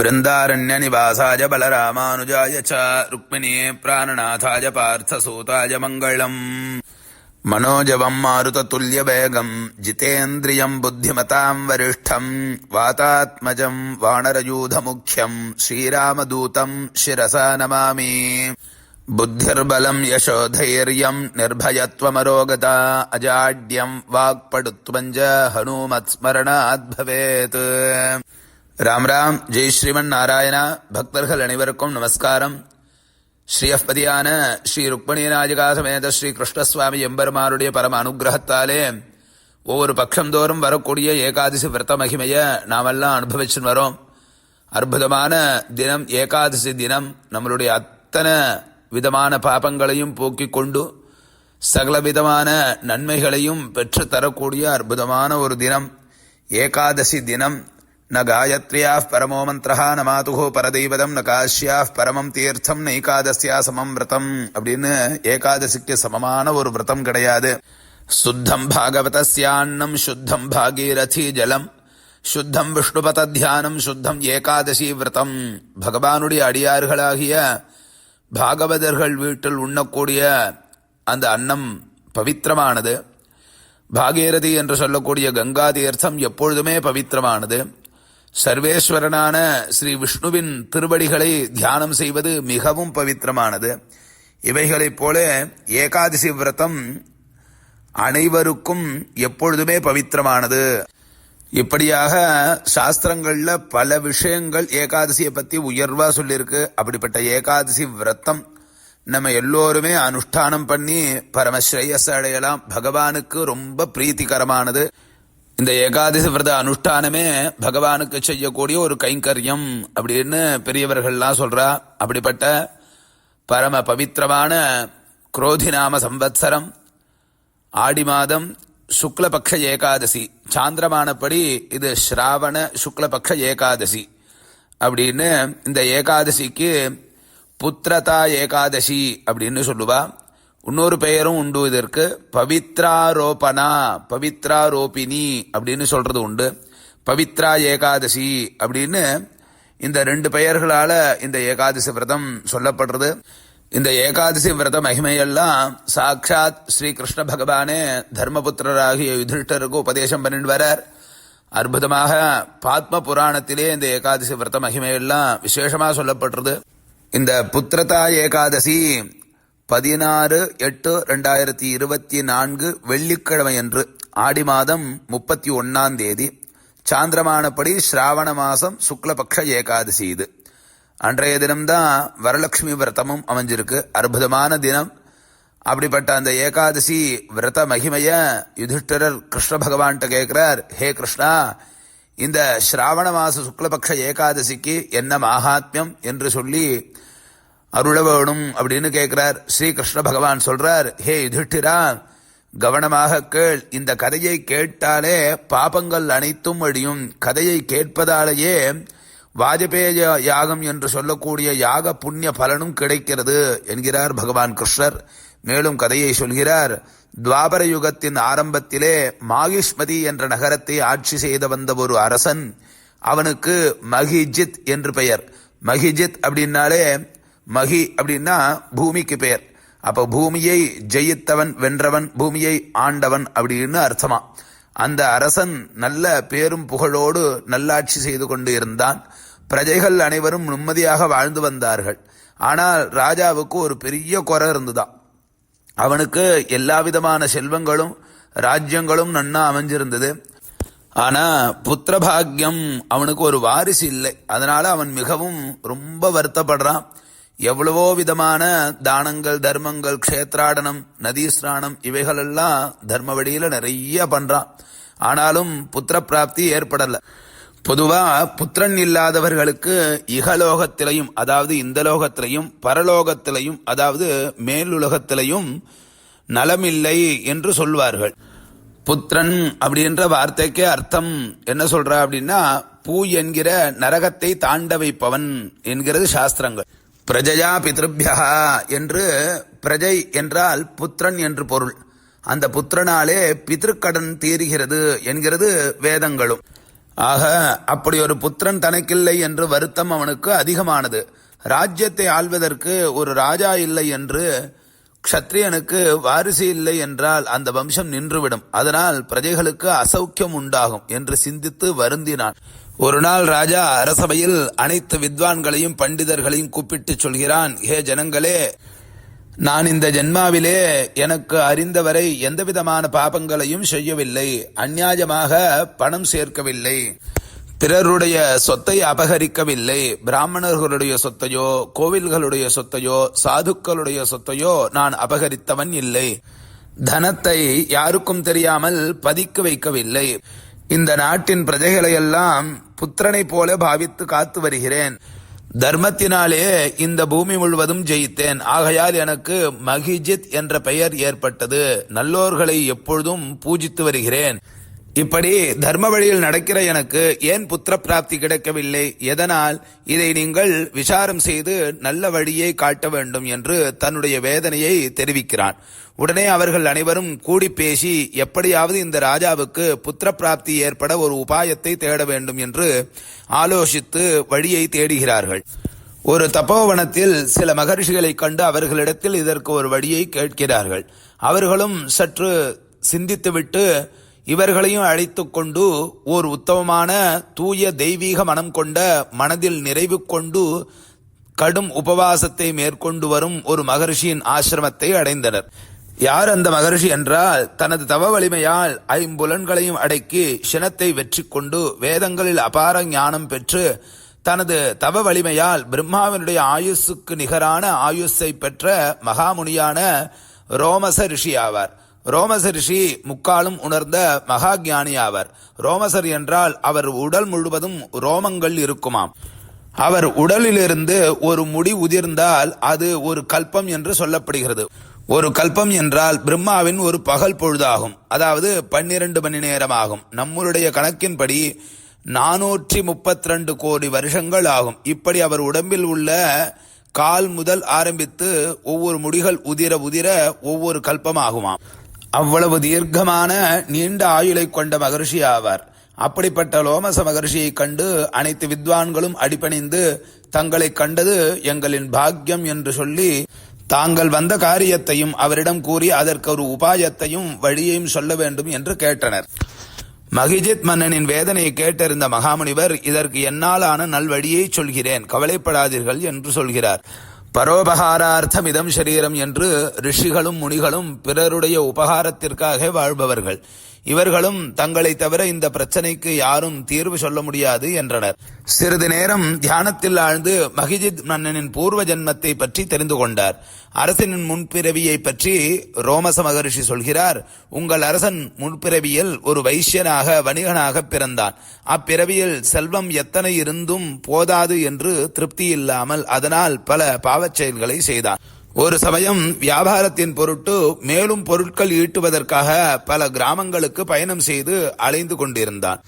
बृन्दारण्यनिवासाय बलरामानुजाय च रुक्मिणीये प्राणनाथाय पार्थसूताय मङ्गलम् मनोजवम् मारुततुल्यवेगम् जितेन्द्रियम् बुद्धिमताम् वरिष्ठम् वातात्मजम् वानरयूधमुख्यम् श्रीरामदूतम् शिरसा नमामि बुद्धिर्बलम् यशोधैर्यम् निर्भयत्वमरोगता अजाड्यम् वाक्पटुत्वम् च हनूमत्स्मरणात् भवेत् ராம் ராம் ஜெய் ஸ்ரீமன் நாராயணா. பக்தர்கள் அனைவருக்கும் நமஸ்காரம். ஸ்ரீயப்பதியான ஸ்ரீ ருக்மணி ஸ்ரீ கிருஷ்ணசுவாமி எம்பெருமானுடைய பரம அனுகிரகத்தாலே ஒவ்வொரு பட்சம் வரக்கூடிய ஏகாதசி விரத மகிமையை நாமெல்லாம் அனுபவிச்சுன்னு வரோம். அற்புதமான தினம் ஏகாதசி தினம். நம்மளுடைய அத்தனை விதமான பாபங்களையும் போக்கிக் கொண்டு சகலவிதமான நன்மைகளையும் பெற்று தரக்கூடிய அற்புதமான ஒரு தினம். ஏகாதசி தினம். ந காயத்ரியா பரமோ மந்திரः ந மாதுः பரதெய்வதம் ந காஷ்யாः பரமம் தீர்த்தம் நைகாதசியா சமம் விரதம் அப்படின்னு ஏகாதசிக்கு சமமான ஒரு விரதம் கிடையாது. சுத்தம் பாகவதஸ்யான்னம் சுத்தம் பாகீரதி ஜலம் சுத்தம் விஷ்ணுபத தியானம் சுத்தம் ஏகாதசி விரதம். பகவானுடைய அடியார்களாகிய பாகவதர்கள் வீட்டில் உண்ணக்கூடிய அந்த அன்னம் பவித்திரமானது. பாகீரதி என்று சொல்லக்கூடிய கங்கா தீர்த்தம் எப்பொழுதுமே பவித்திரமானது. சர்வேஸ்வரனான ஸ்ரீ விஷ்ணுவின் திருவடிகளை தியானம் செய்வது மிகவும் பவித்திரமானது. இவைகளைப் போல ஏகாதசி விரதம் அனைவருக்கும் எப்பொழுதுமே பவித்திரமானது. இப்படியாக சாஸ்திரங்கள்ல பல விஷயங்கள் ஏகாதசியை பத்தி உயர்வா சொல்லியிருக்கு அப்படிப்பட்ட ஏகாதசி விரத்தம் நம்ம எல்லோருமே அனுஷ்டானம் பண்ணி பரமஸ்ரேயஸ் அடையலாம். பகவானுக்கு ரொம்ப பிரீத்திகரமானது. இந்த ஏகாதசி விரத அனுஷ்டானமே பகவானுக்கு செய்யக்கூடிய ஒரு கைங்கரியம் அப்படின்னு பெரியவர்கள்லாம் சொல்றா. அப்படிப்பட்ட பரம பவித்திரமான குரோதி நாம சம்வத்சரம் ஆடி மாதம் சுக்லபக்ஷ ஏகாதசி. சாந்திரமானப்படி இது ஸ்ராவண சுக்லபக்ஷ ஏகாதசி. அப்படின்னு இந்த ஏகாதசிக்கு புத்திரதா ஏகாதசி அப்படின்னு சொல்லுவா. இன்னொரு பெயரும் உண்டு இதற்கு. பவித்ராரோபணா பவித்ராரோபினி அப்படின்னு சொல்றது உண்டு. பவித்ரா ஏகாதசி அப்படின்னு இந்த ரெண்டு பெயர்களால இந்த ஏகாதசி விரதம் சொல்லப்படுறது. இந்த ஏகாதசி விரத மகிமையெல்லாம் சாட்சாத் ஸ்ரீ கிருஷ்ண பகவானே தர்மபுத்திரராகிய யுதிஷ்டருக்கு உபதேசம் பண்ணிட்டு வரார் அற்புதமாக பாத்ம புராணத்திலே இந்த ஏகாதசி விரத மகிமையெல்லாம் விசேஷமா சொல்லப்படுறது. இந்த புத்திரதா ஏகாதசி பதினாறு எட்டு ரெண்டாயிரத்தி இருபத்தி நான்கு வெள்ளிக்கிழமையன்று ஆடி மாதம் முப்பத்தி ஒன்னாம் தேதி சாந்திரமானப்படி ஸ்ராவண மாசம் சுக்லபக்ஷ ஏகாதசி இது. அன்றைய தினம்தான் வரலட்சுமி விரதமும் அமைஞ்சிருக்கு. அற்புதமான தினம். அப்படிப்பட்ட அந்த ஏகாதசி விரத மகிமைய யுதிஷ்டரர் கிருஷ்ண பகவான்கிட்ட கேட்கிறார் ஹே கிருஷ்ணா இந்த ஸ்ராவண மாச சுக்லபக்ஷ ஏகாதசிக்கு என்ன மகாத்மியம்? என்று சொல்லி அருள வேணும் அப்படின்னு கேட்கிறார் ஸ்ரீ கிருஷ்ண பகவான் சொல்றார் ஹே யுதிஷ்டிரா கவனமாக கேள். இந்த கதையை கேட்டாலே பாபங்கள் அனைத்தும் அழியும். கதையை கேட்பதாலேயே வாஜபேய யாகம் என்று சொல்லக்கூடிய யாக புண்ணிய பலனும் கிடைக்கிறது என்கிறார் பகவான் கிருஷ்ணர். மேலும் கதையை சொல்கிறார் துவாபர யுகத்தின் ஆரம்பத்திலே மாகிஷ்மதி என்ற நகரத்தை ஆட்சி செய்த வந்த ஒரு அரசன் அவனுக்கு மகிஜித் என்று பெயர். மகிஜித் அப்படின்னாலே மகி அப்படின்னா பூமிக்கு பெயர். அப்ப பூமியை ஜெயித்தவன் வென்றவன் பூமியை ஆண்டவன் அப்படின்னு அர்த்தமா. அந்த அரசன் நல்ல பேரும் புகழோடு நல்லாட்சி செய்து கொண்டு இருந்தான். பிரஜைகள் அனைவரும் நிம்மதியாக வாழ்ந்து வந்தார்கள். ஆனால் ராஜாவுக்கு ஒரு பெரிய குறை இருந்துதான். அவனுக்கு எல்லா விதமான செல்வங்களும் ராஜ்யங்களும் நன்னா அமைஞ்சிருந்தது. ஆனா புத்திரபாகியம் அவனுக்கு ஒரு வாரிசு இல்லை. அதனால அவன் மிகவும் ரொம்ப வருத்தப்படுறான். எவ்வளவோ விதமான தானங்கள் தர்மங்கள் க்ஷேத்ராடனம் நதி இவைகளெல்லாம் தர்ம வழியில நிறைய பண்றான். ஆனாலும் புத்திர பிராப்தி ஏற்படல. பொதுவா புத்திரன் இல்லாதவர்களுக்கு இகலோகத்திலையும் அதாவது இந்த லோகத்திலையும் பரலோகத்திலையும் அதாவது மேலுலகத்திலையும் நலமில்லை என்று சொல்வார்கள். புத்திரன் அப்படின்ற வார்த்தைக்கு அர்த்தம் என்ன சொல்ற அப்படின்னா பூ என்கிற நரகத்தை தாண்ட வைப்பவன் என்கிறது சாஸ்திரங்கள். பிரஜயா பிதிருபியா என்று பிரஜை என்றால் புத்திரன் என்று பொருள். அந்த புத்திரனாலே பிதிருக்கடன் தீர்கிறது என்கிறது வேதங்களும். ஆக அப்படி ஒரு புத்திரன் தனக்கில்லை என்று வருத்தம் அவனுக்கு அதிகமானது. ராஜ்யத்தை ஆள்வதற்கு ஒரு ராஜா இல்லை என்று க்ஷத்ரியனுக்கு வாரிசு இல்லை என்றால் அந்த வம்சம் நின்றுவிடும். அதனால் பிரஜைகளுக்கு அசௌக்கியம் உண்டாகும் என்று சிந்தித்து வருந்தினான். ஒரு நாள் ராஜா அரசபையில் அனைத்து வித்வான்களையும் பண்டிதர்களையும் கூப்பிட்டு சொல்கிறான் ஹே ஜனங்களே நான் இந்த ஜென்மாவிலே எனக்கு அறிந்தவரை எந்தவிதமான பாபங்களையும் செய்யவில்லை. அந்நியாயமாக பணம் சேர்க்கவில்லை. பிறருடைய சொத்தை அபகரிக்கவில்லை. பிராமணர்களுடைய சொத்தையோ கோவில்களுடைய சொத்தையோ சாதுக்களுடைய சொத்தையோ நான் அபகரித்தவன் இல்லை. தனத்தை யாருக்கும் தெரியாமல் பதிக்கு வைக்கவில்லை. இந்த நாட்டின் பிரஜைகளையெல்லாம் புத்திரனைப் போல பாவித்து காத்து வருகிறேன். தர்மத்தினாலே இந்த பூமி முழுவதும் ஜெயித்தேன். ஆகையால் எனக்கு மகிஜித் என்ற பெயர் ஏற்பட்டது. நல்லோர்களை எப்பொழுதும் பூஜித்து வருகிறேன். இப்படி தர்ம வழியில் நடக்கிற எனக்கு ஏன் புத்திர பிராப்தி கிடைக்கவில்லை? எதனால்? இதை நீங்கள் விசாரம் செய்து நல்ல வழியை காட்ட வேண்டும் என்று தன்னுடைய வேதனையை தெரிவிக்கிறான். உடனே அவர்கள் அனைவரும் கூடி பேசி எப்படியாவது இந்த ராஜாவுக்கு புத்திர பிராப்தி ஏற்பட ஒரு உபாயத்தை தேட வேண்டும் என்று ஆலோசித்து வழியை தேடுகிறார்கள். ஒரு தபோவனத்தில் சில மகர்ஷிகளை கண்டு அவர்களிடத்தில் இதற்கு ஒரு வழியை கேட்கிறார்கள். அவர்களும் சற்று சிந்தித்துவிட்டு இவர்களையும் அழைத்து கொண்டு ஓர் உத்தமமான தூய தெய்வீக மனம் கொண்ட மனதில் நிறைவு கொண்டு கடும் உபவாசத்தை மேற்கொண்டு வரும் ஒரு மகர்ஷியின் ஆசிரமத்தை அடைந்தனர். யார் அந்த மகர்ஷி என்றால் தனது தவ வலிமையால் ஐம்புலன்களையும் அடக்கி சினத்தை வெற்றி கொண்டு வேதங்களில் அபார ஞானம் பெற்று தனது தவ வலிமையால் பிரம்மாவினுடைய ஆயுசுக்கு நிகரான ஆயுஸை பெற்ற மகாமுனியான ரோமச ரிஷி ஆவார். ரோமச ரிஷி முக்காலும் உணர்ந்த மகா ஞானி ஆவர் ரோமசர் என்றால் அவர் உடல் முழுவதும் ரோமங்கள் இருக்குமாம். அவர் உடலிலிருந்து ஒரு முடி உதிர்ந்தால் அது ஒரு கல்பம் என்று சொல்லப்படுகிறது. ஒரு கல்பம் என்றால் பிரம்மாவின் ஒரு பகல் பொழுதாகும். அதாவது பன்னிரண்டு மணி நேரம் ஆகும் நம்மளுடைய கணக்கின்படி நானூற்றி முப்பத்தி ரெண்டு கோடி வருஷங்கள் ஆகும். இப்படி அவர் உடம்பில் உள்ள கால் முதல் ஆரம்பித்து ஒவ்வொரு முடிகள் உதிர உதிர ஒவ்வொரு கல்பமாகுமாம். அவ்வளவு தீர்க்கமான நீண்ட ஆயுளை கொண்ட மகர்ஷி ஆவார். அப்படிப்பட்ட லோமச மகர்ஷியை கண்டு அனைத்து வித்வான்களும் அடிபணிந்து தங்களை கண்டது எங்களின் பாக்கியம் என்று சொல்லி தாங்கள் வந்த காரியத்தையும் அவரிடம் கூறி அதற்கு ஒரு உபாயத்தையும் வழியையும் சொல்ல வேண்டும் என்று கேட்டனர். மகிஜித் மன்னனின் வேதனையை கேட்டறிந்த மகாமுனிவர் இதற்கு என்னாலான நல்வழியை சொல்கிறேன். கவலைப்படாதீர்கள் என்று சொல்கிறார். பரோபகாரார்த்தம் இதம் சரீரம் என்று ரிஷிகளும் முனிகளும் பிறருடைய உபகாரத்திற்காக வாழ்பவர்கள். இவர்களும் தங்களை தவிர இந்த பிரச்சனைக்கு யாரும் தீர்வு சொல்ல முடியாது என்றனர். சிறிது நேரம் தியானத்தில் ஆழ்ந்து மகிஜித் மன்னனின் பூர்வ ஜென்மத்தை பற்றி தெரிந்து கொண்டார். அரசனின் முன்பிறவியை பற்றி ரோமச மகரிஷி சொல்கிறார் உங்கள் அரசன் முன்பிறவியில் ஒரு வைசியனாக வணிகனாக பிறந்தான். அப்பிறவியில் செல்வம் எத்தனை இருந்தும் போதாது என்று திருப்தி இல்லாமல் அதனால் பல பாவச் செயல்களை செய்தான். ஒரு சமயம் வியாபாரத்தின் பொருட்டு மேலும் பொருட்கள் ஈட்டுவதற்காக பல கிராமங்களுக்கு பயணம் செய்து அலைந்து கொண்டிருந்தான்.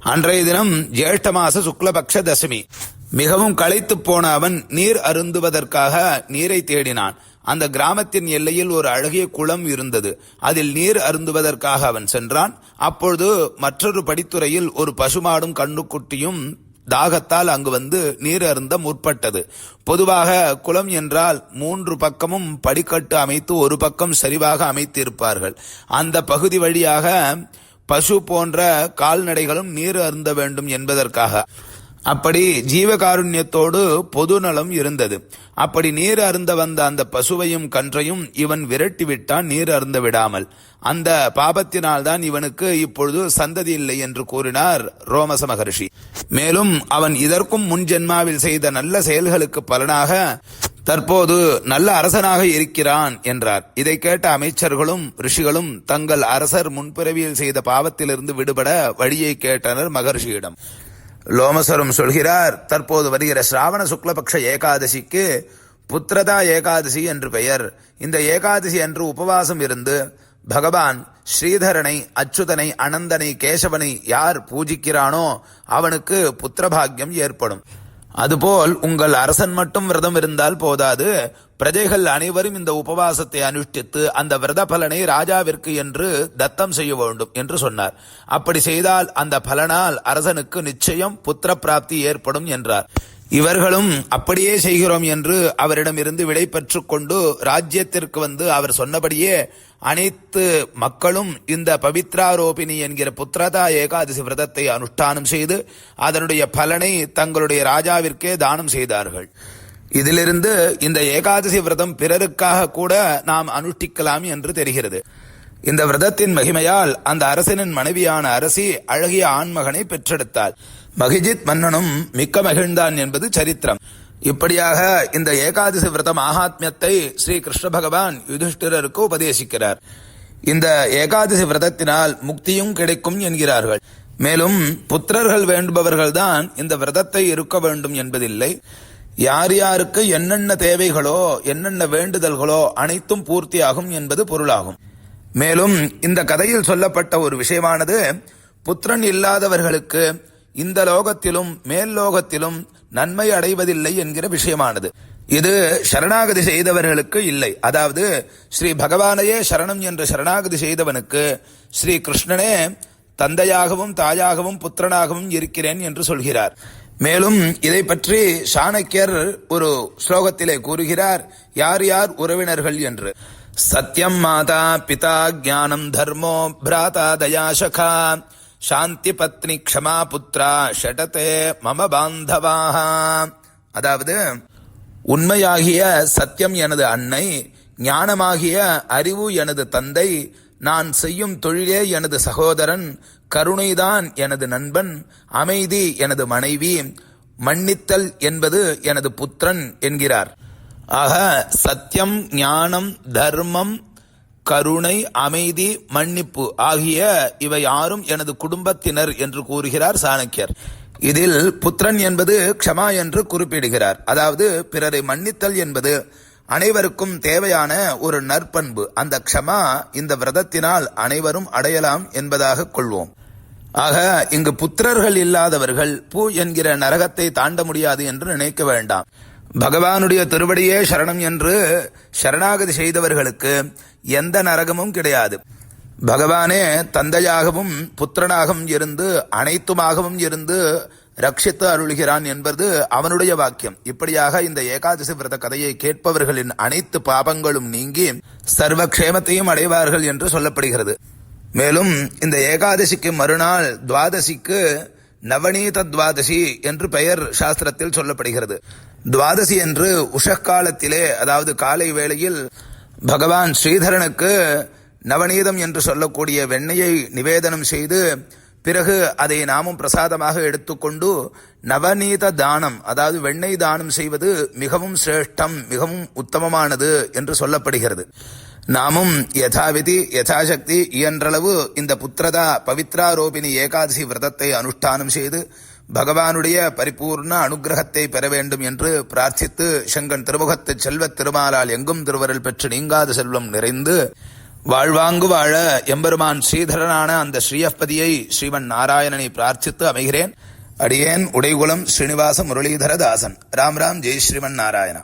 அன்றைய தினம் ஜேஷ்ட மாச சுக்லபக்ஷ தசமி. மிகவும் களைத்து போன அவன் நீர் அருந்துவதற்காக நீரை தேடினான். அந்த கிராமத்தின் எல்லையில் ஒரு அழகிய குளம் இருந்தது. அதில் நீர் அருந்துவதற்காக அவன் சென்றான். அப்பொழுது மற்றொரு படித்துறையில் ஒரு பசுமாடும் கண்ணுக்குட்டியும் தாகத்தால் அங்கு வந்து நீர் அருந்த முற்பட்டது. பொதுவாக குளம் என்றால் மூன்று பக்கமும் படிக்கட்டு அமைத்து ஒரு பக்கம் சரிவாக அமைத்திருப்பார்கள். அந்த பகுதி வழியாக பசு போன்ற கால்நடைகளும் நீர் அருந்த வேண்டும் என்பதற்காக. அப்படி ஜீவகாருண்யத்தோடு பொது நலம் இருந்தது. அப்படி நீர் அருந்த வந்த அந்த பசுவையும் கன்றையும் இவன் விரட்டி விட்டான் நீர் அருந்த விடாமல். அந்த பாபத்தினால்தான் இவனுக்கு இப்பொழுது சந்ததி இல்லை என்று கூறினார் ரோமச மகர்ஷி. மேலும் அவன் இதற்கும் முன் ஜென்மாவில் செய்த நல்ல செயல்களுக்கு பலனாக தற்போது நல்ல அரசனாக இருக்கிறான் என்றார். இதை கேட்ட அமைச்சர்களும் ரிஷிகளும் தங்கள் அரசர் முன்பிறவியில் செய்த பாவத்திலிருந்து விடுபட வழியை கேட்டனர் மகர்ஷியிடம். லோமசரும் சொல்கிறார் தற்போது வருகிற சிராவண சுக்லபக்ஷ ஏகாதசிக்கு புத்திரதா ஏகாதசி என்று பெயர். இந்த ஏகாதசி அன்று உபவாசம் இருந்து பகவான் ஸ்ரீதரனை அச்சுதனை அனந்தனை கேசவனை யார் பூஜிக்கிறானோ அவனுக்கு புத்திரபாகியம் ஏற்படும். அதுபோல் உங்கள் அரசன் மட்டும் விரதம் இருந்தால் போதாது. பிரஜைகள் அனைவரும் இந்த உபவாசத்தை அனுஷ்டித்து அந்த விரத பலனை ராஜாவிற்கு என்று தத்தம் செய்ய வேண்டும் என்று சொன்னார். அப்படி செய்தால் அந்த பலனால் அரசனுக்கு நிச்சயம் புத்திர பிராப்தி ஏற்படும் என்றார். இவர்களும் அப்படியே செய்கிறோம் என்று அவரிடமிருந்து விடை பெற்று கொண்டு ராஜ்யத்திற்கு வந்து அவர் சொன்னபடியே அனைத்து மக்களும் இந்த பவித்ராரோபிணி என்கிற புத்திரதா ஏகாதசி விரதத்தை அனுஷ்டானம் செய்து அதனுடைய பலனை தங்களுடைய ராஜாவிற்கே தானம் செய்தார்கள். இதிலிருந்து இந்த ஏகாதசி விரதம் பிறருக்காக கூட நாம் அனுஷ்டிக்கலாம் என்று தெரிகிறது. இந்த விரதத்தின் மகிமையால் அந்த அரசனின் மனைவியான அரசி அழகிய ஆண்மகனை பெற்றெடுத்தாள். மகிஜித் மன்னனும் மிக்க மகிழ்ந்தான் என்பது சரித்திரம். இப்படியாக இந்த ஏகாதசி விரத மகாத்மியத்தை ஸ்ரீ கிருஷ்ண பகவான் யுதிஷ்டிரருக்கு உபதேசிக்கிறார். இந்த ஏகாதசி விரதத்தினால் முக்தியும் கிடைக்கும் என்கிறார்கள். மேலும் புத்திரர்கள் வேண்டுபவர்கள்தான் இந்த விரதத்தை இருக்க வேண்டும் என்பதில்லை. யார் யாருக்கு என்னென்ன தேவைகளோ என்னென்ன வேண்டுதல்களோ அனைத்தும் பூர்த்தியாகும் என்பது பொருளாகும். மேலும் இந்த கதையில் சொல்லப்பட்ட ஒரு விஷயமானது புத்திரன் இல்லாதவர்களுக்கு இந்த லோகத்திலும் மேல் லோகத்திலும் நன்மை அடைவதில்லை என்கிற விஷயமானது. இது சரணாகதி செய்தவர்களுக்கு இல்லை. அதாவது ஸ்ரீ பகவானையே சரணம் என்று சரணாகதி செய்தவனுக்கு ஸ்ரீ கிருஷ்ணனே தந்தையாகவும் தாயாகவும் புத்திரனாகவும் இருக்கிறேன் என்று சொல்கிறார். மேலும் இதை பற்றி சாணக்கியர் ஒரு ஸ்லோகத்திலே கூறுகிறார் யார் யார் உறவினர்கள் என்று? சத்யம் மாதா பிதா ஞானம் தர்மோ பிராதா தயாசகா சாந்தி பத்னி க்ஷமா புத்ரா ஷடதே மம பாந்தவாக அதாவது உண்மையாகிய சத்தியம் எனது அன்னை ஞானமாகிய அறிவு எனது தந்தை நான் செய்யும் தொழிலே எனது சகோதரன் கருணைதான் எனது நண்பன் அமைதி எனது மனைவி மன்னித்தல் என்பது எனது புத்திரன் என்கிறார். ஆக சத்தியம் ஞானம் தர்மம் கருணை அமைதி மன்னிப்பு ஆகிய இவை யாரும் எனது குடும்பத்தினர் என்று கூறுகிறார் சாணக்கியர். இதில் புத்திரன் என்பது க்ஷமா என்று குறிப்பிடுகிறார். அதாவது பிறரை மன்னித்தல் என்பது அனைவருக்கும் தேவையான ஒரு நற்பண்பு. அந்த க்ஷமா இந்த விரதத்தினால் அனைவரும் அடையலாம் என்பதாக கொள்வோம். ஆக இங்கு புத்திரர்கள் இல்லாதவர்கள் பூ என்கிற நரகத்தை தாண்ட முடியாது என்று நினைக்க வேண்டாம். பகவானுடைய திருவடியே சரணம் என்று சரணாகதி செய்தவர்களுக்கு எந்த நரகமும் கிடையாது. பகவானே தந்தையாகவும் புத்திரனாகவும் இருந்து அனைத்துமாகவும் இருந்து ரட்சித்து அருள்கிறான் என்பது அவனுடைய வாக்கியம். இப்படியாக இந்த ஏகாதசி விரத கதையை கேட்பவர்களின் அனைத்து பாபங்களும் நீங்கி சர்வ க்ஷேமத்தையும் அடைவார்கள் என்று சொல்லப்படுகிறது. மேலும் இந்த ஏகாதசிக்கு மறுநாள் துவாதசிக்கு நவநீத துவாதசி என்று பெயர் சாஸ்திரத்தில் சொல்லப்படுகிறது. துவாதசி என்று உஷக்காலத்திலே அதாவது காலை வேளையில் பகவான் ஸ்ரீதரனுக்கு நவநீதம் என்று சொல்லக்கூடிய வெண்ணையை நிவேதனம் செய்து பிறகு அதை நாமும் பிரசாதமாக எடுத்துக்கொண்டு நவநீத தானம் அதாவது வெண்ணெய் தானம் செய்வது மிகவும் சிரேஷ்டம் மிகவும் உத்தமமானது என்று சொல்லப்படுகிறது. நாமும் யதாவிதி யதாசக்தி இயன்றளவு இந்த புத்திரதா பவித்ராரோபிணி ஏகாதசி விரதத்தை அனுஷ்டானம் செய்து பகவானுடைய பரிபூர்ண அனுகிரகத்தை பெற வேண்டும் என்று பிரார்த்தித்து செங்கன் திருமுகத்து செல்வத் திருமாலால் எங்கும் திருவருள் பெற்று நீங்காத செல்வம் நிறைந்து வாழ்வாங்கு வாழ எம்பெருமான் ஸ்ரீதரனான அந்த ஸ்ரீயப்பதியை ஸ்ரீவன் நாராயணனை பிரார்த்தித்து அமைகிறேன். அடியேன் உடைகுலம் ஸ்ரீனிவாச முரளிதர தாசன் ராம் ராம் ஜெய் ஸ்ரீமன் நாராயணா.